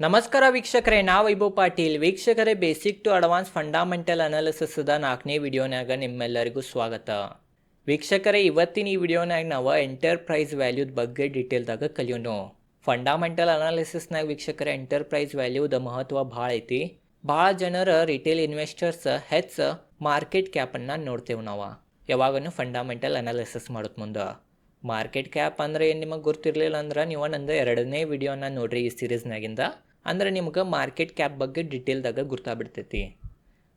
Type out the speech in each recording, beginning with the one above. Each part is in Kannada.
ನಮಸ್ಕಾರ ವೀಕ್ಷಕರೇ ನಾ ವೈಭವ್ ಪಾಟೀಲ್. ವೀಕ್ಷಕರೇ ಬೇಸಿಕ್ ಟು ಅಡ್ವಾನ್ಸ್ ಫಂಡಾಮೆಂಟಲ್ ದ ನಾಲ್ಕನೇ ವಿಡಿಯೋನಾಗ ನಿಮ್ಮೆಲ್ಲರಿಗೂ ಸ್ವಾಗತ. ವೀಕ್ಷಕರೇ, ಇವತ್ತಿನ ಈ ವಿಡಿಯೋನಾಗ ನಾವು ಎಂಟರ್ಪ್ರೈಸ್ ವ್ಯಾಲ್ಯೂದ ಬಗ್ಗೆ ಡೀಟೇಲ್ದಾಗ ಕಲಿಯೋನು ಫಂಡಾಮೆಂಟಲ್ ಅನಾಲಿಸಿಸ್ನಾಗ ವೀಕ್ಷಕರೇ ಎಂಟರ್ಪ್ರೈಸ್ ವ್ಯಾಲ್ಯೂದ ಮಹತ್ವ ಭಾಳ ಐತಿ. ಭಾಳ ಜನರ ರಿಟೇಲ್ ಇನ್ವೆಸ್ಟರ್ಸ್ ಹೆಚ್ಚ ಮಾರ್ಕೆಟ್ ಕ್ಯಾಪನ್ನು ನೋಡ್ತೇವೆ ನಾವು. ಯಾವಾಗನು ಫಂಡಾಮೆಂಟಲ್ ಅನಾಲಿಸಿಸ್ ಮಾಡೋದು ಮುಂದೆ. ಮಾರ್ಕೆಟ್ ಕ್ಯಾಪ್ ಅಂದ್ರೆ ಏನು ನಿಮಗೆ ಗೊತ್ತಿರಲಿಲ್ಲ ಅಂದ್ರೆ ನೀವು ನಂದು ಎರಡನೇ ವಿಡಿಯೋನ ನೋಡ್ರಿ ಈ ಸೀರೀಸ್ನಾಗಿಂದ. ಅಂದ್ರೆ ನಿಮ್ಗೆ ಮಾರ್ಕೆಟ್ ಕ್ಯಾಪ್ ಬಗ್ಗೆ ಡಿಟೇಲ್ದಾಗ ಗೊತ್ತಾಗ್ಬಿಡ್ತೈತಿ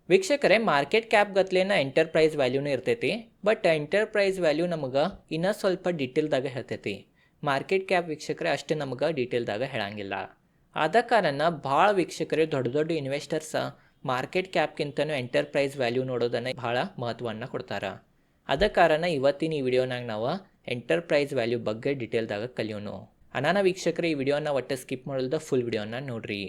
ವೀಕ್ಷಕರೇ, ಮಾರ್ಕೆಟ್ ಕ್ಯಾಪ್ ಗತ್ಲೇನ ಎಂಟರ್ಪ್ರೈಸ್ ವ್ಯಾಲ್ಯೂನೂ ಇರ್ತೈತಿ ಬಟ್ ಎಂಟರ್ಪ್ರೈಸ್ ವ್ಯಾಲ್ಯೂ ನಮಗೆ ಇನ್ನೂ ಸ್ವಲ್ಪ ಡಿಟೇಲ್ದಾಗ ಹೇಳ್ತೈತಿ. ಮಾರ್ಕೆಟ್ ಕ್ಯಾಪ್ ವೀಕ್ಷಕರೇ, ಅಷ್ಟು ನಮಗೆ ಡೀಟೇಲ್ದಾಗ ಹೇಳಂಗಿಲ್ಲ. ಆದ ಕಾರಣ ಭಾಳ ವೀಕ್ಷಕರೇ, ದೊಡ್ಡ ದೊಡ್ಡ ಇನ್ವೆಸ್ಟರ್ಸ್ ಮಾರ್ಕೆಟ್ ಕ್ಯಾಪ್ಗಿಂತನೂ ಎಂಟರ್ಪ್ರೈಸ್ ವ್ಯಾಲ್ಯೂ ನೋಡೋದನ್ನ ಭಾಳ ಮಹತ್ವವನ್ನು ಕೊಡ್ತಾರೆ. ಅದ ಕಾರಣ ಇವತ್ತಿನ ಈ ವಿಡಿಯೋನಾಗ ನಾವು ಎಂಟರ್ಪ್ರೈಸ್ ವ್ಯಾಲ್ಯೂ ಬಗ್ಗೆ ಡಿಟೇಲ್ದಾಗ ಕಲಿಯೋನು. ಅನಾನ ವೀಕ್ಷಕರೇ, ಈ ವಿಡಿಯೋನ ಒಟ್ಟು ಸ್ಕಿಪ್ ಮಾಡಲ್ದ ಫುಲ್ ವಿಡಿಯೋನ ನೋಡ್ರಿ.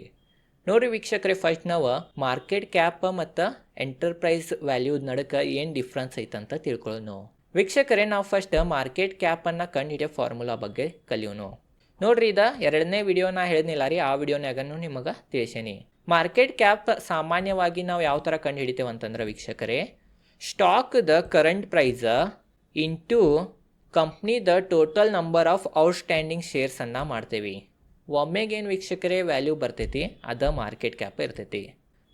ನೋಡ್ರಿ ವೀಕ್ಷಕರೇ ಫಸ್ಟ್ ನಾವು ಮಾರ್ಕೆಟ್ ಕ್ಯಾಪ್ ಮತ್ತು ಎಂಟರ್ಪ್ರೈಸ್ ವ್ಯಾಲ್ಯೂ ನಡಕ ಏನು ಡಿಫ್ರೆನ್ಸ್ ಐತಂತ ತಿಳ್ಕೊಳ್ಳೋನು ವೀಕ್ಷಕರೇ, ನಾವು ಫಸ್ಟ್ ಮಾರ್ಕೆಟ್ ಕ್ಯಾಪನ್ನು ಕಂಡುಹಿಡಿಯೋ ಫಾರ್ಮುಲಾ ಬಗ್ಗೆ ಕಲಿಯೋನು. ನೋಡ್ರಿ, ಇದ ಎರಡನೇ ವಿಡಿಯೋನ ಹೇಳಿದ್ನಿಲ್ಲ ರೀ, ಆ ವಿಡಿಯೋನಾಗನು ನಿಮಗೆ ತಿಳಿಸೇನಿ. ಮಾರ್ಕೆಟ್ ಕ್ಯಾಪ್ ಸಾಮಾನ್ಯವಾಗಿ ನಾವು ಯಾವ ಥರ ಕಂಡು ಹಿಡಿತೇವೆ ಅಂತಂದ್ರೆ ವೀಕ್ಷಕರೇ ಸ್ಟಾಕ್ದ ಕರೆಂಟ್ ಪ್ರೈಸ್ ಇಂಟು ಕಂಪ್ನಿದ ಟೋಟಲ್ ನಂಬರ್ ಆಫ್ ಔಟ್ಸ್ಟ್ಯಾಂಡಿಂಗ್ ಶೇರ್ಸನ್ನು ಮಾಡ್ತೇವೆ. ಒಮ್ಮೆಗೇನು ವೀಕ್ಷಕರೇ ವ್ಯಾಲ್ಯೂ ಬರ್ತೈತಿ? ಅದು ಮಾರ್ಕೆಟ್ ಕ್ಯಾಪ್ ಇರ್ತೈತಿ.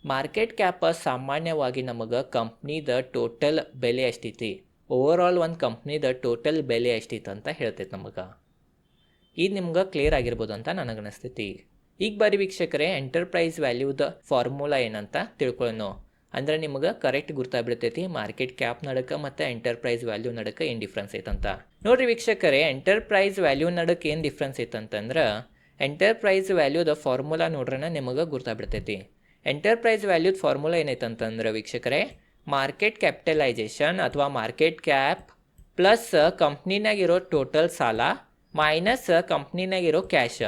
ಮಾರ್ಕೆಟ್ ಕ್ಯಾಪ್ ಸಾಮಾನ್ಯವಾಗಿ ನಮಗೆ ಕಂಪ್ನಿದ ಟೋಟಲ್ ಬೆಲೆ ಎಷ್ಟೈತಿ? ಆಲ್ ಒಂದು ಕಂಪ್ನಿದ ಟೋಟಲ್ ಬೆಲೆ ಎಷ್ಟೈತೆ ಅಂತ ಹೇಳ್ತೈತಿ ನಮಗೆ. ಇದು ನಿಮ್ಗೆ ಕ್ಲಿಯರ್ ಆಗಿರ್ಬೋದು ಅಂತ ನನಗನ್ನಿಸ್ತೈತಿ ಈಗ ಬರೀ ವೀಕ್ಷಕರೇ ಎಂಟರ್ಪ್ರೈಸ್ ವ್ಯಾಲ್ಯೂದ ಫಾರ್ಮುಲಾ ಏನಂತ ತಿಳ್ಕೊಳ್ಳೋಣ ಅಂದ್ರೆ ನಿಮಗೆ ಕರೆಕ್ಟ್ ಗುರ್ತಾಗ್ಬಿಡ್ತೈತಿ ಮಾರ್ಕೆಟ್ ಕ್ಯಾಪ್ ನಡಕ ಮತ್ತು ಎಂಟರ್ಪ್ರೈಸ್ ವ್ಯಾಲ್ಯೂ ನಡಕ ಏನು ಡಿಫ್ರೆನ್ಸ್ ಐತಂತ. ನೋಡ್ರಿ ವೀಕ್ಷಕರೇ ಎಂಟರ್ಪ್ರೈಸ್ ವ್ಯಾಲ್ಯೂ ನಡಕ್ಕೆ ಏನು ಡಿಫ್ರೆನ್ಸ್ ಇತ್ತಂತಂದ್ರೆ ಎಂಟರ್ಪ್ರೈಸ್ ವ್ಯಾಲ್ಯೂದ ಫಾರ್ಮುಲಾ ನೋಡ್ರನ ನಿಮಗೆ ಗುರ್ತಾಗ್ಬಿಡ್ತೈತಿ. ಎಂಟರ್ಪ್ರೈಸ್ ವ್ಯಾಲ್ಯೂದ ಫಾರ್ಮುಲಾ ಏನೈತಂತಂದ್ರೆ ವೀಕ್ಷಕರೇ ಮಾರ್ಕೆಟ್ ಕ್ಯಾಪಿಟಲೈಸೇಷನ್ ಅಥವಾ ಮಾರ್ಕೆಟ್ ಕ್ಯಾಪ್ ಪ್ಲಸ್ ಕಂಪ್ನಿನಾಗಿರೋ ಟೋಟಲ್ ಸಾಲ ಮೈನಸ್ ಕಂಪ್ನಿನಾಗಿರೋ ಕ್ಯಾಶ್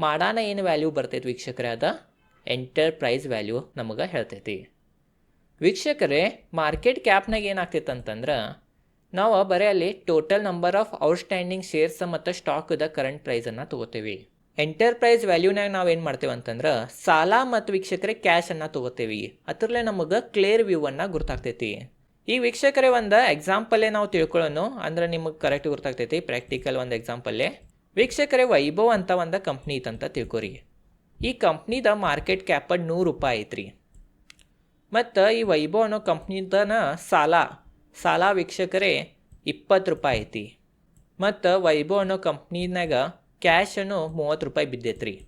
ಮಾಡಾನ ಏನು ವ್ಯಾಲ್ಯೂ ಬರ್ತೈತಿ ವೀಕ್ಷಕರೇ ಅದ? ಎಂಟರ್ಪ್ರೈಸ್ ವ್ಯಾಲ್ಯೂ ನಮಗೆ ಹೇಳ್ತೈತಿ. ವೀಕ್ಷಕರೇ ಮಾರ್ಕೆಟ್ ಕ್ಯಾಪ್ನಾಗ ಏನಾಗ್ತೈತೆ ಅಂತಂದ್ರೆ ನಾವು ಬರೀ ಅಲ್ಲಿ total number of outstanding shares ಮತ್ತು ಸ್ಟಾಕ್ದ ಕರೆಂಟ್ ಪ್ರೈಸನ್ನು ತೊಗೋತೀವಿ. ಎಂಟರ್ಪ್ರೈಸ್ ವ್ಯಾಲ್ಯೂನಾಗ ನಾವು ಏನು ಮಾಡ್ತೇವೆ ಅಂತಂದ್ರೆ ಸಾಲ ಮತ್ತು ವೀಕ್ಷಕರೇ ಕ್ಯಾಶನ್ನು ತೊಗೋತೀವಿ. ಅದರಲ್ಲೇ ನಮಗೆ ಕ್ಲಿಯರ್ ವ್ಯೂವನ್ನು ಗುರ್ತಾಗ್ತೈತಿ. ಈ ವೀಕ್ಷಕರೇ ಒಂದು ಎಕ್ಸಾಂಪಲ್ಲೇ ನಾವು ತಿಳ್ಕೊಳ್ಳೋಣ ಅಂದ್ರೆ ನಿಮಗೆ ಕರೆಕ್ಟ್ ಗುರ್ತಾಗ್ತೈತಿ. ಪ್ರಾಕ್ಟಿಕಲ್ ಒಂದು ಎಕ್ಸಾಂಪಲ್ಲೇ ವೀಕ್ಷಕರೇ ವೈಭವ್ ಅಂತ ಒಂದು ಕಂಪ್ನಿ ಇತ್ತಂತ ತಿಳ್ಕೊರಿ. ಈ ಕಂಪ್ನಿದ ಮಾರ್ಕೆಟ್ ಕ್ಯಾಪ್ ನೂರು ರೂಪಾಯಿ ಐತ್ರಿ. ಮತ್ತು ಈ ವೈಭವ್ ಅನ್ನೋ ಕಂಪ್ನಿದನ ಸಾಲ ಸಾಲ ವೀಕ್ಷಕರೇ, ಇಪ್ಪತ್ತು ರೂಪಾಯಿ ಐತಿ. ಮತ್ತು ವೈಭವ್ ಅನ್ನೋ ಕಂಪ್ನಿನಾಗ ಕ್ಯಾಶ್ ಅನ್ನು ಮೂವತ್ತು ರೂಪಾಯಿ ಬಿದ್ದೈತ್ರಿ.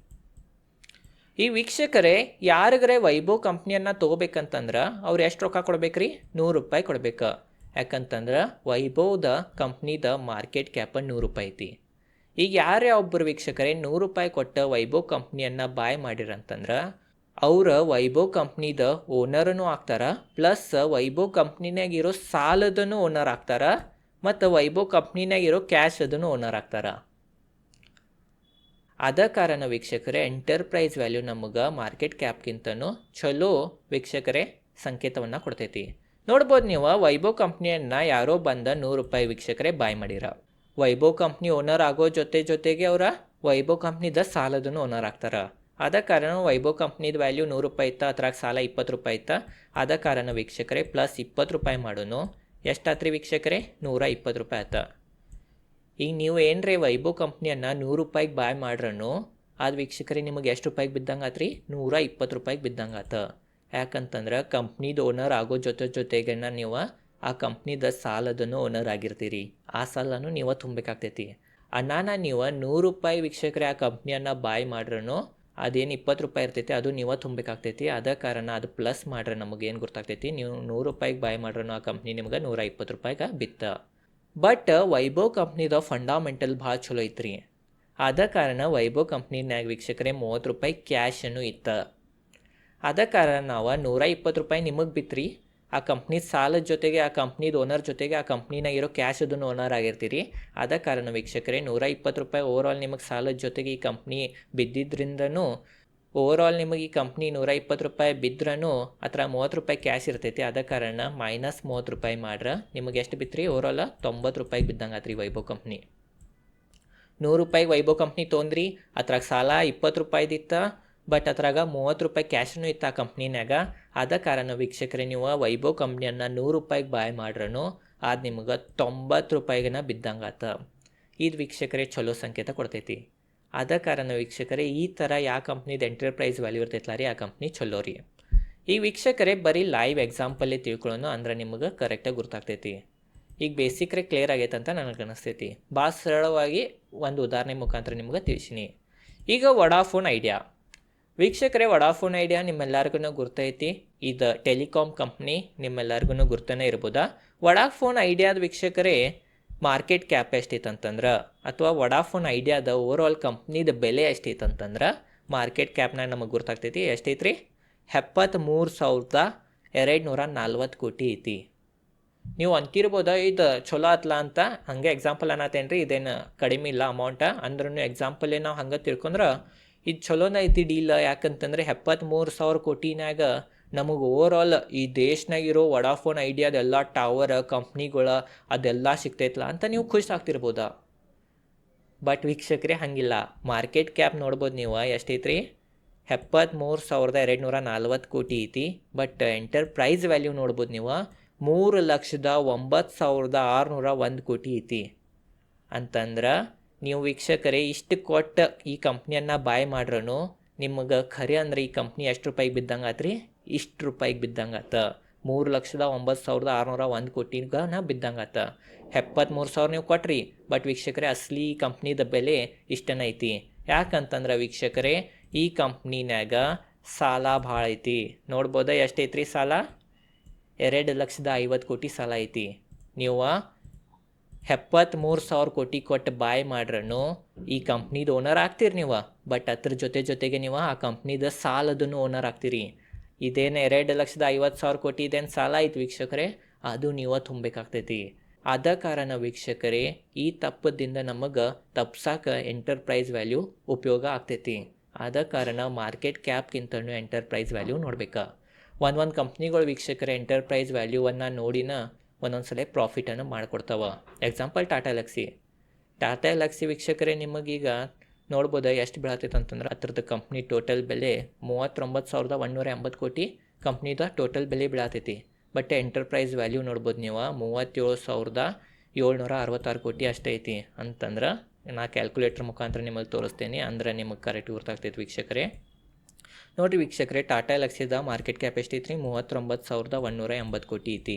ಈ ವೀಕ್ಷಕರೇ, ಯಾರಿಗರೆ ವೈಭವ್ ಕಂಪ್ನಿಯನ್ನು ತೊಗೋಬೇಕಂತಂದ್ರೆ ಅವ್ರು ಎಷ್ಟು ರೊಕ್ಕ ಕೊಡ್ಬೇಕ್ರಿ? ನೂರು ರೂಪಾಯಿ ಕೊಡ್ಬೇಕು. ಯಾಕಂತಂದ್ರೆ ವೈಭವದ ಕಂಪ್ನಿದ ಮಾರ್ಕೆಟ್ ಕ್ಯಾಪ್ ನೂರು ರೂಪಾಯಿ ಐತಿ. ಈಗ ಯಾರೇ ಒಬ್ಬರು ವೀಕ್ಷಕರೇ, ನೂರು ರೂಪಾಯಿ ಕೊಟ್ಟು ವೈಭವ್ ಕಂಪ್ನಿಯನ್ನು ಬಾಯ್ ಮಾಡಿರಂತಂದ್ರೆ ಅವ್ರ ವೈಭವ್ ಕಂಪ್ನಿದ ಓನರನು ಆಗ್ತಾರ? ಪ್ಲಸ್ ವೈಭವ್ ಕಂಪ್ನಿನಾಗ ಇರೋ ಓನರ್ ಆಗ್ತಾರ? ಮತ್ತು ವೈಭವ್ ಕಂಪ್ನಿನಾಗ ಇರೋ ಕ್ಯಾಶ್ ಅದನ್ನು ಓನರ್ ಆಗ್ತಾರ? ಅದ ಕಾರಣ ವೀಕ್ಷಕರೇ ಎಂಟರ್ಪ್ರೈಸ್ ವ್ಯಾಲ್ಯೂ ನಮಗೆ ಮಾರ್ಕೆಟ್ ಕ್ಯಾಪ್ಗಿಂತನೂ ಚಲೋ ವೀಕ್ಷಕರೇ ಸಂಕೇತವನ್ನು ಕೊಡ್ತೈತಿ. ನೋಡ್ಬೋದು ನೀವು, ವೈಭವ್ ಕಂಪ್ನಿಯನ್ನು ಯಾರೋ ಬಂದ ನೂರು ರೂಪಾಯಿ ವೀಕ್ಷಕರೇ ಬಾಯ್ ಮಾಡಿರ. ವೈಭವ್ ಕಂಪ್ನಿ ಓನರ್ ಆಗೋ ಜೊತೆ ಜೊತೆಗೆ ಅವರ ವೈಭವ್ ಕಂಪ್ನಿದ ಸಾಲದನ್ನು ಓನರ್ ಆಗ್ತಾರ. ಆದ ಕಾರಣ ವೈಭವ್ ಕಂಪ್ನಿದ ವ್ಯಾಲ್ಯೂ ನೂರು ರೂಪಾಯಿ ಇತ್ತು, ಅದ್ರಾಗ ಸಾಲ ಇಪ್ಪತ್ತು ರೂಪಾಯಿ ಇತ್ತು, ಆದ ಕಾರಣ ವೀಕ್ಷಕರೇ ಪ್ಲಸ್ ಇಪ್ಪತ್ತು ರೂಪಾಯಿ ಮಾಡೋನು. ಎಷ್ಟಾತ್ರಿ ವೀಕ್ಷಕರೇ? ನೂರ ಇಪ್ಪತ್ತು ರೂಪಾಯಿ ಆತ. ಈಗ ನೀವು ಏನ್ರಿ ವೈಭವ್ ಕಂಪ್ನಿಯನ್ನು ನೂರು ರೂಪಾಯಿಗೆ ಬಾಯ್ ಮಾಡ್ರನು ಅದು ವೀಕ್ಷಕರೇ ನಿಮಗೆ ಎಷ್ಟು ರೂಪಾಯಿಗೆ ಬಿದ್ದಂಗೆ ಆತ್ರಿ? ನೂರ ಇಪ್ಪತ್ತು ರೂಪಾಯಿಗೆ ಬಿದ್ದಂಗೆ ಆತ. ಯಾಕಂತಂದ್ರೆ ಕಂಪ್ನಿದು ಓನರ್ ಆಗೋ ಜೊತೆ ಜೊತೆಗೆನ ನೀವು ಆ ಕಂಪ್ನಿದ ಸಾಲದನ್ನು ಓನರ್ ಆಗಿರ್ತೀರಿ. ಆ ಸಾಲನು ನೀವು ತುಂಬಬೇಕಾಗ್ತೈತಿ. ಅನಾನ ನೀವು ನೂರು ರೂಪಾಯಿ ವೀಕ್ಷಕರೇ ಆ ಕಂಪ್ನಿಯನ್ನು ಬಾಯ್ ಮಾಡ್ರನು ಅದೇನು ಇಪ್ಪತ್ತು ರೂಪಾಯಿ ಇರ್ತೈತಿ, ಅದು ನೀವು ತುಂಬಬೇಕಾಗ್ತೈತಿ. ಅದ ಕಾರಣ ಅದು ಪ್ಲಸ್ ಮಾಡ್ರೆ ನಮಗೆ ಏನು ಗೊತ್ತಾಗ್ತೈತಿ ನೀವು ನೂರು ರೂಪಾಯಿಗೆ ಬಾಯ್ ಮಾಡ್ರೂ ಆ ಕಂಪ್ನಿ ನಿಮ್ಗೆ ನೂರ ಇಪ್ಪತ್ತು ರೂಪಾಯಿಗೆ ಬಿತ್ತ. ಬಟ್ ವೈಭವ್ ಕಂಪ್ನಿದ ಫಂಡಾಮೆಂಟಲ್ ಭಾಳ ಚಲೋ ಐತ್ರಿ. ಆದ ಕಾರಣ ವೈಭವ್ ಕಂಪ್ನಿನಾಗ ವೀಕ್ಷಕರೇ ಮೂವತ್ತು ರೂಪಾಯಿ ಕ್ಯಾಶನ್ನು ಇತ್ತ. ಅದ ಕಾರಣ ನಾವು ನೂರ ಇಪ್ಪತ್ತು ರೂಪಾಯಿ ನಿಮಗೆ ಬಿತ್ರಿ. ಆ ಕಂಪ್ನಿ ಸಾಲದ ಜೊತೆಗೆ, ಆ ಕಂಪ್ನಿದ ಓನರ್ ಜೊತೆಗೆ, ಆ ಕಂಪ್ನಿನ ಇರೋ ಕ್ಯಾಶ್ ಅದನ್ನು ಓನರ್ ಆಗಿರ್ತೀರಿ. ಆದ ಕಾರಣ ವೀಕ್ಷಕರೇ, ನೂರ ಇಪ್ಪತ್ತು ರೂಪಾಯಿ ಆಲ್ ನಿಮಗೆ ಸಾಲದ ಜೊತೆಗೆ ಈ ಕಂಪ್ನಿ ಬಿದ್ದಿದ್ರಿಂದನೂ ಓವರಾಲ್ ನಿಮಗೆ ಈ ಕಂಪ್ನಿ ನೂರ ಇಪ್ಪತ್ತು ರೂಪಾಯಿ ಬಿದ್ರೂ ಹತ್ರ ಮೂವತ್ತು ರೂಪಾಯಿ ಕ್ಯಾಶ್ ಇರ್ತೈತಿ. ಅದ ಕಾರಣ ಮೈನಸ್ ಮೂವತ್ತು ರೂಪಾಯಿ ಮಾಡ್ರೆ ನಿಮಗೆ ಎಷ್ಟು ಬಿತ್ರಿ? ಓವರ್ಆಲ್ ತೊಂಬತ್ತು ರೂಪಾಯಿಗೆ ಬಿದ್ದಂಗೆ ಆತ್ರಿ ವೈಭವ್ ಕಂಪ್ನಿ ನೂರು ರೂಪಾಯಿಗೆ ವೈಭವ್ ಕಂಪ್ನಿ ತೊಂದ್ರಿ ಅದ್ರಾಗ ಸಾಲ ಇಪ್ಪತ್ತು ರೂಪಾಯಿದಿತ್ತ ಬಟ್ ಅದ್ರಾಗ ಮೂವತ್ತು ರೂಪಾಯಿ ಕ್ಯಾಶ್ನೂ ಇತ್ತು ಆ ಕಂಪ್ನಿನ್ಯಾಗ ಆದ ಕಾರಣ ವೀಕ್ಷಕರೇ, ನೀವು ವೈಭವ್ ಕಂಪ್ನಿಯನ್ನು ನೂರು ರೂಪಾಯಿಗೆ ಬಾಯ್ ಮಾಡ್ರೂ ಅದು ನಿಮ್ಗೆ ತೊಂಬತ್ತು ರೂಪಾಯಿಗೆನ ಬಿದ್ದಂಗಾತ. ಇದು ವೀಕ್ಷಕರೇ ಚಲೋ ಸಂಕೇತ ಕೊಡ್ತೈತಿ. ಆದ ಕಾರಣ ವೀಕ್ಷಕರೇ, ಈ ಥರ ಯಾವ ಕಂಪ್ನಿದು ಎಂಟರ್ಪ್ರೈಸ್ ವ್ಯಾಲ್ಯೂ ಇರ್ತೈತಲ್ಲ ರೀ ಆ ಕಂಪ್ನಿ ಚಲೋ ರೀ. ಈ ವೀಕ್ಷಕರೇ, ಬರೀ ಲೈವ್ ಎಕ್ಸಾಂಪಲ್ಲೇ ತಿಳ್ಕೊಳ್ಳೋನು ಅಂದ್ರೆ ನಿಮಗೆ ಕರೆಕ್ಟಾಗಿ ಗೊತ್ತಾಗ್ತೈತಿ ಈಗ ಬೇಸಿಕ್ರೆ ಕ್ಲಿಯರ್ ಆಗೈತೆ ಅಂತ ನನಗೆ ಅನಿಸ್ತೈತಿ. ಭಾಳ ಸರಳವಾಗಿ ಒಂದು ಉದಾಹರಣೆ ಮುಖಾಂತರ ನಿಮ್ಗೆ ತಿಳಿಸಿನಿ. ಈಗ ವಡಾಫೋನ್ ಐಡಿಯಾ. ವೀಕ್ಷಕರೇ ವಡಾಫೋನ್ ಐಡಿಯಾ ನಿಮ್ಮೆಲ್ಲರಿಗೂ ಗುರ್ತೈತಿ. ಇದು ಟೆಲಿಕಾಮ್ ಕಂಪ್ನಿ ನಿಮ್ಮೆಲ್ಲರಿಗೂ ಗುರ್ತನೇ ಇರ್ಬೋದಾ. ವಡಾಫೋನ್ ಐಡಿಯಾದ ವೀಕ್ಷಕರೇ ಮಾರ್ಕೆಟ್ ಕ್ಯಾಪ್ ಎಷ್ಟಿತ್ತು ಅಂತಂದ್ರೆ ಅಥವಾ ವಡಾಫೋನ್ ಐಡಿಯಾದ ಓವರ್ ಆಲ್ ಕಂಪ್ನಿದ ಬೆಲೆ ಎಷ್ಟಿತ್ತು ಅಂತಂದ್ರೆ ಮಾರ್ಕೆಟ್ ಕ್ಯಾಪ್ನಾಗ ನಮಗೆ ಗುರ್ತಾಗ್ತೈತಿ. ಎಷ್ಟೈತ್ರಿ? ಎಪ್ಪತ್ತ್ಮೂರು ಸಾವಿರದ ಎರಡು ನೂರ ನಲ್ವತ್ತು ಕೋಟಿ ಐತಿ. ನೀವು ಅಂತಿರ್ಬೋದ, ಇದು ಚಲೋ ಆತ್ಲ ಅಂತ. ಹಂಗೆ ಎಕ್ಸಾಂಪಲ್ ಅನ್ನತ್ತೇನು ರೀ ಇದೇನು ಕಡಿಮೆ ಇಲ್ಲ ಅಮೌಂಟ ಅಂದ್ರೂ ಎಕ್ಸಾಂಪಲ್ ನಾವು ಹಂಗೆ ತಿಳ್ಕೊಂಡ್ರೆ ಇದು ಚಲೋನ ಐತಿ ಡೀಲ್. ಯಾಕಂತಂದ್ರೆ ಎಪ್ಪತ್ತ್ಮೂರು ಸಾವಿರ ಕೋಟಿನಾಗ ನಮಗೆ ಓವರ್ ಆಲ್ ಈ ದೇಶನಾಗ ಇರೋ ವಡಾಫೋನ್ ಐಡಿಯಾದ ಎಲ್ಲ ಟವರ್ ಕಂಪ್ನಿಗಳ ಅದೆಲ್ಲ ಸಿಗ್ತೈತಲ್ಲ ಅಂತ ನೀವು ಖುಷಿ ಆಗ್ತಿರ್ಬೋದಾ. ಬಟ್ ವೀಕ್ಷಕರೇ ಹಂಗಿಲ್ಲ. ಮಾರ್ಕೆಟ್ ಕ್ಯಾಪ್ ನೋಡ್ಬೋದು ನೀವು. ಎಷ್ಟೈತ್ರಿ? ಎಪ್ಪತ್ತ್ಮೂರು ಸಾವಿರದ ಎರಡು ನೂರ ನಲ್ವತ್ತು ಕೋಟಿ ಐತಿ. ಬಟ್ ಎಂಟರ್ಪ್ರೈಸ್ ವ್ಯಾಲ್ಯೂ ನೋಡ್ಬೋದು ನೀವು. ಮೂರು ಲಕ್ಷದ ಒಂಬತ್ತು ಸಾವಿರದ ಆರುನೂರ ಒಂದು ಕೋಟಿ ಐತಿ. ಅಂತಂದ್ರೆ ನೀವು ವೀಕ್ಷಕರೇ, ಇಷ್ಟು ಕೊಟ್ಟು ಈ ಕಂಪ್ನಿಯನ್ನು ಬಾಯ್ ಮಾಡ್ರೂ ನಿಮಗೆ ಖರೆ ಅಂದ್ರೆ ಈ ಕಂಪ್ನಿ ಎಷ್ಟು ರೂಪಾಯಿಗೆ ಬಿದ್ದಂಗೆ ಆತ್ರಿ? ಇಷ್ಟು ರೂಪಾಯಿಗೆ ಬಿದ್ದಂಗೆ ಆತ. ಮೂರು ಲಕ್ಷದ ಒಂಬತ್ತು ಸಾವಿರದ ಆರುನೂರ ಒಂದು ಕೋಟಿಗೆ ನಾ ಬಿದ್ದಂಗೆ ಆತ. ಎಪ್ಪತ್ತ್ಮೂರು ಸಾವಿರ ನೀವು ಕೊಟ್ರಿ, ಬಟ್ ವೀಕ್ಷಕರೇ, ಅಸಲಿ ಕಂಪ್ನಿದ ಬೆಲೆ ಇಷ್ಟನೈತಿ ಯಾಕಂತಂದ್ರೆ ವೀಕ್ಷಕರೇ, ಈ ಕಂಪ್ನಿನಾಗ ಸಾಲ ಭಾಳ ಐತಿ. ನೋಡ್ಬೋದ ಎಷ್ಟೈತ್ರಿ ಸಾಲ? ಎರಡು ಲಕ್ಷದ ಐವತ್ತು ಕೋಟಿ ಸಾಲ ಐತಿ. ನೀವು ಎಪ್ಪತ್ತ್ಮೂರು ಸಾವಿರ ಕೋಟಿ ಕೊಟ್ಟು ಬಾಯ್ ಮಾಡ್ರೂ ಈ ಕಂಪ್ನಿದು ಓನರ್ ಆಗ್ತೀರಿ ನೀವು. ಬಟ್ ಅದ್ರ ಜೊತೆ ಜೊತೆಗೆ ನೀವು ಆ ಕಂಪ್ನಿದ ಸಾಲದನ್ನು ಓನರ್ ಆಗ್ತೀರಿ. ಇದೇನು ಎರಡು ಲಕ್ಷದ ಐವತ್ತು ಸಾವಿರ ಕೋಟಿ ಇದೇನು ಸಾಲ ಆಯ್ತು ವೀಕ್ಷಕರೇ? ಅದು ನೀವು ತುಂಬಬೇಕಾಗ್ತೈತಿ. ಆದ ಕಾರಣ ವೀಕ್ಷಕರೇ, ಈ ತಪ್ಪದಿಂದ ನಮಗೆ ತಪ್ಸಾಕ ಎಂಟರ್ಪ್ರೈಸ್ ವ್ಯಾಲ್ಯೂ ಉಪಯೋಗ ಆಗ್ತೈತಿ. ಆದ ಕಾರಣ ಮಾರ್ಕೆಟ್ ಕ್ಯಾಪ್ಗಿಂತನೂ ಎಂಟರ್ಪ್ರೈಸ್ ವ್ಯಾಲ್ಯೂ ನೋಡ್ಬೇಕು. ಒಂದು ಒಂದು ಕಂಪ್ನಿಗಳು ವೀಕ್ಷಕರ ಎಂಟರ್ಪ್ರೈಸ್ ವ್ಯಾಲ್ಯೂವನ್ನು ನೋಡಿನ ಒಂದೊಂದು ಸಲ ಪ್ರಾಫಿಟನ್ನು ಮಾಡಿಕೊಡ್ತಾವ. ಎಕ್ಸಾಂಪಲ್ ಟಾಟಾ ಎಲಕ್ಸಿ ಟಾಟಾ ಎಲಕ್ಸಿ ವೀಕ್ಷಕರೇ, ನಿಮಗೀಗ ನೋಡ್ಬೋದು ಎಷ್ಟು ಬೀಳತ್ತೈತೆ ಅಂತಂದ್ರೆ, ಅದ್ರದ್ದು ಕಂಪ್ನಿ ಟೋಟಲ್ ಬೆಲೆ ಮೂವತ್ತೊಂಬತ್ತು ಸಾವಿರದ ಒಂದೂರ ಎಂಬತ್ತು ಕೋಟಿ ಕಂಪ್ನಿದ ಟೋಟಲ್ ಬೆಲೆ ಬೀಳತೈತಿ. ಬಟ್ ಎಂಟರ್ಪ್ರೈಸ್ ವ್ಯಾಲ್ಯೂ ನೋಡ್ಬೋದು ನೀವು ಮೂವತ್ತೇಳು ಸಾವಿರದ ಏಳ್ನೂರ ಅರವತ್ತಾರು ಕೋಟಿ ಅಷ್ಟೇ ಐತಿ ಅಂತಂದ್ರೆ ನಾ ಕ್ಯಾಲ್ಕುಲೇಟರ್ ಮುಖಾಂತರ ನಿಮಗೆ ತೋರಿಸ್ತೇನೆ ಅಂದ್ರೆ ನಿಮಗೆ ಕರೆಕ್ಟ್ ಗುರ್ತಾಗ್ತೈತಿ ವೀಕ್ಷಕರೇ. ನೋಡಿರಿ ವೀಕ್ಷಕರೇ ಟಾಟಾ ಎಲಕ್ಸಿದ ಮಾರ್ಕೆಟ್ ಕ್ಯಾಪ್ ಎಷ್ಟೈತಿ ರೀ ಮೂವತ್ತೊಂಬತ್ತು ಸಾವಿರದ ಒಂದೂರ ಎಂಬತ್ತು ಕೋಟಿ ಐತಿ.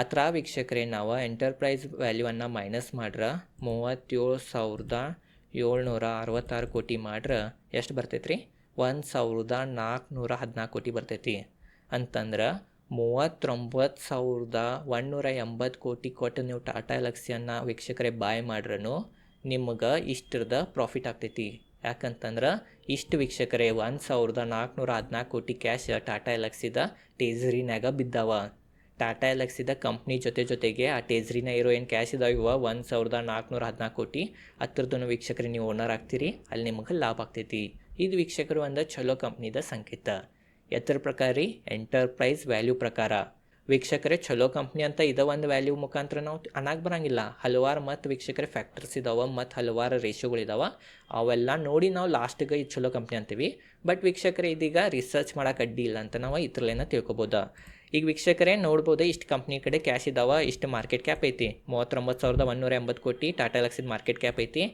ಅತ್ರ ವೀಕ್ಷಕರೇ, ನಾವು ಎಂಟರ್ಪ್ರೈಸ್ ವ್ಯಾಲ್ಯೂವನ್ನು ಮೈನಸ್ ಮಾಡ್ರೆ ಮೂವತ್ತೇಳು ಸಾವಿರದ ಏಳ್ನೂರ ಅರವತ್ತಾರು ಕೋಟಿ ಮಾಡ್ರೆ ಎಷ್ಟು ಬರ್ತೈತೆ ರೀ ಒಂದು ಸಾವಿರದ ನಾಲ್ಕುನೂರ ಹದಿನಾಲ್ಕು ಕೋಟಿ ಬರ್ತೈತಿ. ಅಂತಂದ್ರೆ ಮೂವತ್ತೊಂಬತ್ತು ಸಾವಿರದ ಒಂದೂರ ಎಂಬತ್ತು ಕೋಟಿ ಕೊಟ್ಟು ನೀವು ಟಾಟಾ ಎಲಕ್ಸಿಯನ್ನು ವೀಕ್ಷಕರೇ ಬಾಯ್ ಮಾಡ್ರೂ ನಿಮ್ಗೆ ಇಷ್ಟರದ ಪ್ರಾಫಿಟ್ ಆಗ್ತೈತಿ. ಯಾಕಂತಂದ್ರೆ ಇಷ್ಟು ವೀಕ್ಷಕರೇ, ಒಂದು ಸಾವಿರದ ನಾಲ್ಕುನೂರ ಹದಿನಾಲ್ಕು ಕೋಟಿ ಕ್ಯಾಶ್ ಟಾಟಾ ಎಲಕ್ಸಿದ ಟೇಜರಿನಾಗ ಬಿದ್ದಾವ. ಟಾಟಾ ಎಲೆಕ್ಸಿದ ಕಂಪ್ನಿ ಜೊತೆ ಜೊತೆಗೆ ಆ ಟೇಜ್ರಿನ ಇರೋ ಏನು ಕ್ಯಾಶ್ ಇದಾವ ಒಂದು ಸಾವಿರದ ನಾಲ್ಕುನೂರ ಹದಿನಾಲ್ಕು ಕೋಟಿ. ಹತ್ರದ್ದು ವೀಕ್ಷಕರು ನೀವು ಓನರ್ ಆಗ್ತೀರಿ. ಅಲ್ಲಿ ನಿಮಗೆ ಲಾಭ ಆಗ್ತೈತಿ. ಇದು ವೀಕ್ಷಕರು ಒಂದು ಚಲೋ ಕಂಪ್ನಿದ ಸಂಕೇತ. ಎತ್ತರ ಪ್ರಕಾರ ರೀ ಎಂಟರ್ಪ್ರೈಸ್ ವ್ಯಾಲ್ಯೂ ಪ್ರಕಾರ. ವೀಕ್ಷಕರೇ ಚಲೋ ಕಂಪ್ನಿ ಅಂತ ಇದ ಒಂದು ವ್ಯಾಲ್ಯೂ ಮುಖಾಂತರ ನಾವು ಅನ್ನಕ್ಕೆ ಬರಂಗಿಲ್ಲ. ಹಲವಾರು ಮತ್ತು ವೀಕ್ಷಕರೇ ಫ್ಯಾಕ್ಟರ್ಸ್ ಇದಾವೆ, ಮತ್ತು ಹಲವಾರು ರೇಷಿಯೋಗಳಿದಾವೆ ಅವೆಲ್ಲ ನೋಡಿ ನಾವು ಲಾಸ್ಟಿಗೆ ಇದು ಚಲೋ ಕಂಪ್ನಿ ಅಂತೀವಿ. ಬಟ್ ವೀಕ್ಷಕರೇ ಇದೀಗ ರಿಸರ್ಚ್ ಮಾಡೋಕೆ ಅಡ್ಡಿ ಇಲ್ಲ ಅಂತ ನಾವು ಇದ್ರಲ್ಲೇನ ತಿಳ್ಕೊಬೋದು. ಈಗ ವೀಕ್ಷಕರೇ, ನೋಡ್ಬೋದು ಇಷ್ಟು ಕಂಪ್ನಿ ಕಡೆ ಕ್ಯಾಶ್ ಇದಾವ, ಇಷ್ಟು ಮಾರ್ಕೆಟ್ ಕ್ಯಾಪ್ ಐತಿ. ಮೂವತ್ತೊಂಬತ್ತು ಸಾವಿರದ ಒಂದೂರ ಎಂಬತ್ತು ಕೋಟಿ ಟಾಟಾ ಲಕ್ಸಿದ ಮಾರ್ಕೆಟ್ ಕ್ಯಾಪ್ ಐತಿ.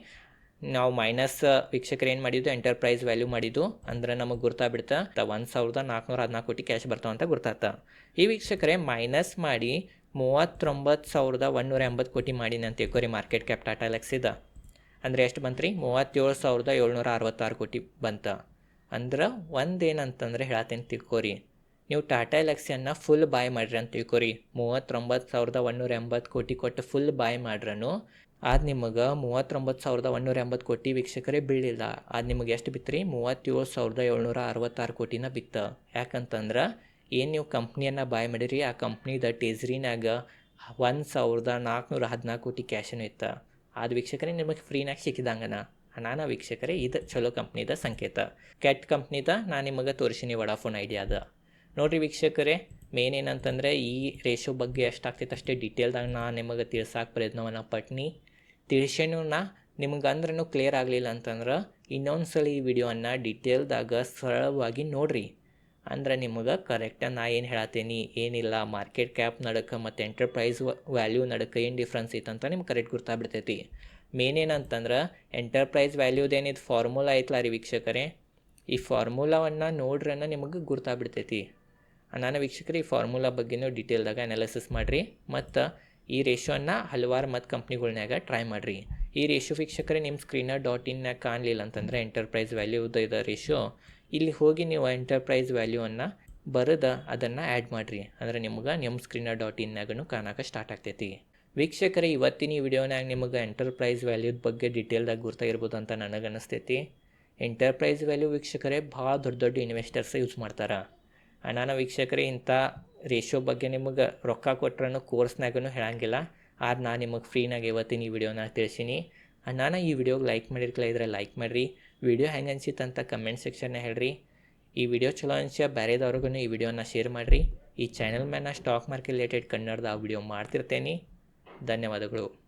ನಾವು ಮೈನಸ್ ವೀಕ್ಷಕರು ಏನು ಮಾಡಿದ್ದು ಎಂಟರ್ಪ್ರೈಸ್ ವ್ಯಾಲ್ಯೂ ಮಾಡಿದ್ದು, ಅಂದ್ರೆ ನಮಗೆ ಗುರ್ತಾ ಬಿಡ್ತಾ ಒಂದು ಸಾವಿರದ ನಾಲ್ಕುನೂರ ಹದಿನಾಲ್ಕು ಕೋಟಿ ಕ್ಯಾಶ್ ಬರ್ತಾವ ಅಂತ ಈ ವೀಕ್ಷಕರೇ ಮೈನಸ್ ಮಾಡಿ ಮೂವತ್ತೊಂಬತ್ತು ಸಾವಿರದ ಒಂದೂರ ಎಂಬತ್ತು ಕೋಟಿ ಮಾಡಿ ಅಂತ ತಿಳ್ಕೊರಿ ಮಾರ್ಕೆಟ್ ಕ್ಯಾಪ್ ಟಾಟಾ ಲಕ್ಸಿದ ಅಂದರೆ ಎಷ್ಟು ಬಂತು ರೀ ಮೂವತ್ತೇಳು ಸಾವಿರದ ಏಳ್ನೂರ ಅರವತ್ತಾರು ಕೋಟಿ ಬಂತ. ಅಂದ್ರೆ ಒಂದೇನಂತಂದ್ರೆ ಹೇಳತ್ತೇನೆ ತಿಳ್ಕೊರಿ. ನೀವು ಟಾಟಾ ಎಲೆಕ್ಸಿಯನ್ನ ಫುಲ್ ಬಾಯ್ ಮಾಡ್ರಿ ಅಂತ ತಿಳ್ಕೊರಿ. ಮೂವತ್ತೊಂಬತ್ತು ಸಾವಿರದ ಒಂದೂರ ಎಂಬತ್ತು ಕೋಟಿ ಕೊಟ್ಟು ಫುಲ್ ಬಾಯ್ ಮಾಡ್ರನು. ಅದು ನಿಮಗೆ ಮೂವತ್ತೊಂಬತ್ತು ಸಾವಿರದ ಒಂದೂರ ಎಂಬತ್ತು ಕೋಟಿ ವೀಕ್ಷಕರೇ ಬೀಳಿಲ್ಲ. ಅದು ನಿಮಗೆ ಎಷ್ಟು ಬಿತ್ತು ರೀ ಮೂವತ್ತೇಳು ಸಾವಿರದ ಏಳ್ನೂರ ಅರವತ್ತಾರು ಕೋಟಿನ ಬಿತ್ತ. ಯಾಕಂತಂದ್ರೆ ಏನು ನೀವು ಕಂಪ್ನಿಯನ್ನು ಬಾಯ್ ಮಾಡಿರಿ, ಆ ಕಂಪ್ನಿದ ಟೇಜ್ರಿನಾಗ ಒಂದು ಸಾವಿರದ ನಾಲ್ಕುನೂರ ಹದಿನಾಲ್ಕು ಕೋಟಿ ಕ್ಯಾಶನು ಇತ್ತು. ಅದು ವೀಕ್ಷಕರೇ ನಿಮಗೆ ಫ್ರೀನಾಗ ಸಿಕ್ಕಿದಂಗನ. ನಾನು ವೀಕ್ಷಕರೇ, ಇದು ಚಲೋ ಕಂಪ್ನಿದ ಸಂಕೇತ. ಕೆಟ್ಟ ಕಂಪ್ನಿದ ನಾನು ನಿಮಗೆ ತೋರಿಸಿನಿ ವಡಾಫೋನ್ ಐಡಿಯಾದ ನೋಡಿರಿ ವೀಕ್ಷಕರೇ ಮೇನ್ ಏನಂತಂದರೆ ಈ ರೇಷೋ ಬಗ್ಗೆ ಎಷ್ಟಾಗ್ತೈತೆ ಅಷ್ಟೇ ಡೀಟೇಲ್ದಾಗ ನಾನು ನಿಮಗೆ ತಿಳ್ಸಕ್ಕೆ ಪ್ರಯತ್ನವನ್ನು ಪಟ್ನಿ. ತಿಳಿಸೇನು ನಾ ನಿಮ್ಗೆ ಅಂದ್ರೂ ಕ್ಲಿಯರ್ ಆಗಲಿಲ್ಲ ಅಂತಂದ್ರೆ ಇನ್ನೊಂದು ಸಲ ಈ ವಿಡಿಯೋವನ್ನು ಡೀಟೇಲ್ದಾಗ ಸರಳವಾಗಿ ನೋಡ್ರಿ. ಅಂದ್ರೆ ನಿಮಗೆ ಕರೆಕ್ಟ ನಾ ಏನು ಹೇಳತ್ತೀನಿ, ಏನಿಲ್ಲ ಮಾರ್ಕೆಟ್ ಕ್ಯಾಪ್ ನಡಕ್ಕೆ ಮತ್ತು ಎಂಟರ್ಪ್ರೈಸ್ ವ್ಯಾಲ್ಯೂ ನಡಕ್ಕೆ ಏನು ಡಿಫ್ರೆನ್ಸ್ ಐತೆ ಅಂತ ನಿಮ್ಗೆ ಕರೆಕ್ಟ್ ಗೊತ್ತಾಗ್ಬಿಡ್ತೈತಿ ಮೇನ್ ಏನಂತಂದ್ರೆ ಎಂಟರ್ಪ್ರೈಸ್ ವ್ಯಾಲ್ಯೂದೇನಿದು ಫಾರ್ಮುಲಾ ಐತಲ್ಲ ರೀ ವೀಕ್ಷಕರೇ, ಈ ಫಾರ್ಮುಲಾವನ್ನು ನೋಡ್ರನ್ನ ನಿಮಗೆ ಗುರ್ತಾಗ್ಬಿಡ್ತೈತಿ. ನಾನು ವೀಕ್ಷಕರು ಈ ಫಾರ್ಮುಲಾ ಬಗ್ಗೆನೂ ಡೀಟೇಲ್ದಾಗ ಅನಾಲಿಸಿಸ್ ಮಾಡಿರಿ. ಮತ್ತು ಈ ರೇಷೋನ ಹಲವಾರು ಮತ್ತು ಕಂಪ್ನಿಗಳ್ನ್ಯಾಗ ಟ್ರೈ ಮಾಡಿರಿ. ಈ ರೇಷೋ ವೀಕ್ಷಕರೇ ನಿಮ್ಮ ಸ್ಕ್ರೀನ ಡಾಟ್ ಇನ್ನಾಗ ಕಾಣಲಿಲ್ಲ ಅಂತಂದರೆ ಎಂಟರ್ಪ್ರೈಸ್ ವ್ಯಾಲ್ಯೂದ ಇದೆ ರೇಷೋ ಇಲ್ಲಿ ಹೋಗಿ ನೀವು ಎಂಟರ್ಪ್ರೈಸ್ ವ್ಯಾಲ್ಯೂವನ್ನು ಬರೆದ ಅದನ್ನು ಆ್ಯಡ್ ಮಾಡಿರಿ. ಅಂದರೆ ನಿಮ್ಗೆ ನಿಮ್ಮ ಸ್ಕ್ರೀನ ಡಾಟ್ ಇನ್ನಾಗೂ ಕಾಣಕ್ಕೆ ಸ್ಟಾರ್ಟ್ ಆಗ್ತೈತಿ. ವೀಕ್ಷಕರೇ ಇವತ್ತಿನ ಈ ವಿಡಿಯೋನಾಗ ನಿಮಗೆ ಎಂಟರ್ಪ್ರೈಸ್ ವ್ಯಾಲ್ಯೂದ ಬಗ್ಗೆ ಡಿಟೇಲ್ದಾಗ ಗುರ್ತಾಗಿರ್ಬೋದು ಅಂತ ನನಗೆ ಅನಿಸ್ತೈತಿ ಎಂಟರ್ಪ್ರೈಸ್ ವ್ಯಾಲ್ಯೂ ವೀಕ್ಷಕರೇ ಭಾಳ ದೊಡ್ಡ ದೊಡ್ಡ ಇನ್ವೆಸ್ಟರ್ಸ್ ಯೂಸ್ ಮಾಡ್ತಾರೆ. ನಾನು ವೀಕ್ಷಕರೇ, ಇಂಥ ರೇಷೋ ಬಗ್ಗೆ ನಿಮಗೆ ರೊಕ್ಕ ಕೊಟ್ರೂ ಕೋರ್ಸ್ನಾಗೂ ಹೇಳಂಗಿಲ್ಲ. ಆದ್ರೆ ನಾನು ನಿಮಗೆ ಫ್ರೀನಾಗ ಇವತ್ತಿನ ಈ ವಿಡಿಯೋನ ತಿಳಿಸೀನಿ. ಅನಾನ ಈ ವಿಡಿಯೋಗೆ ಲೈಕ್ ಮಾಡಿರ್ಕಲ ಇದ್ರೆ ಲೈಕ್ ಮಾಡಿರಿ. ವಿಡಿಯೋ ಹೆಂಗೆ ಅನ್ಸಿತ್ತು ಅಂತ ಕಮೆಂಟ್ ಸೆಕ್ಷನ್ನ ಹೇಳ್ರಿ. ಈ ವಿಡಿಯೋ ಚಲೋ ಅನ್ಸ ಬೇರೆದವ್ರಿಗೂ ಈ ವಿಡಿಯೋನ ಶೇರ್ ಮಾಡಿರಿ. ಈ ಚಾನಲ್ ಮೇಲೆ ನಾ ಸ್ಟಾಕ್ ಮಾರ್ಕೆಟ್ ರಿಲೇಟೆಡ್ ಕನ್ನಡದ ಆ ವಿಡಿಯೋ ಮಾಡ್ತಿರ್ತೇನೆ. ಧನ್ಯವಾದಗಳು.